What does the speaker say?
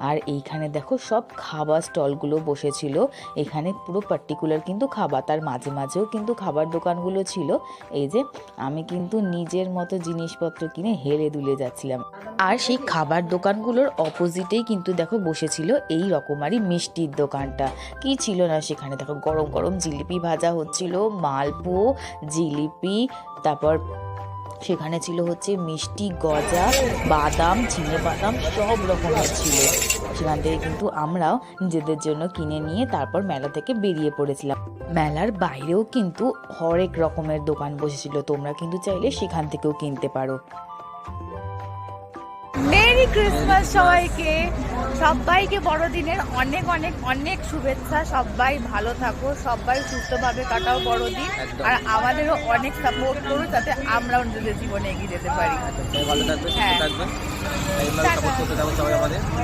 আর এইখানে দেখো সব খাবার স্টলগুলো বসেছিল। এখানে পুরো পার্টিকুলার কিন্তু খাবার, তার মাঝে মাঝেও কিন্তু খাবার দোকানগুলো ছিল। এই যে আমি কিন্তু নিজের মতো জিনিসপত্র কিনে হেলে দুলে যাচ্ছিলাম। আর সেই খাবার দোকানগুলোর অপোজিটেই কিন্তু দেখো বসেছিল এই রকমারই মিষ্টির দোকানটা। কি ছিল না সেখানে? দেখো গরম গরম জিলিপি ভাজা হচ্ছিল, মালপো, জিলিপি, তারপর সেখানে ছিল হচ্ছে মিষ্টি, গজা, বাদাম চিনে বাদাম, সব রকমের ছিল। সেখান থেকে কিন্তু আমরাও নিজেদের জন্য কিনে নিয়ে তারপর মেলা থেকে বেরিয়ে পড়েছিলাম। মেলার বাইরেও কিন্তু হরেক রকমের দোকান বসেছিল। তোমরা কিন্তু চাইলে সেখান থেকেও কিনতে পারো। মেরি ক্রিসমাস সবাইকে। সবাইকে বড়দিনের অনেক অনেক অনেক শুভেচ্ছা। সবাই ভালো থাকো সবাই সুস্থভাবে কাটাও বড়দিন। আর আমাদেরও অনেক সাপোর্ট করো যাতে আমরাও নিজেদের জীবনে এগিয়ে যেতে পারি। ভালো থাকবে সুস্থ হ্যাঁ। এইভাবে সাপোর্ট করতে থাকো সবাই আমাদের।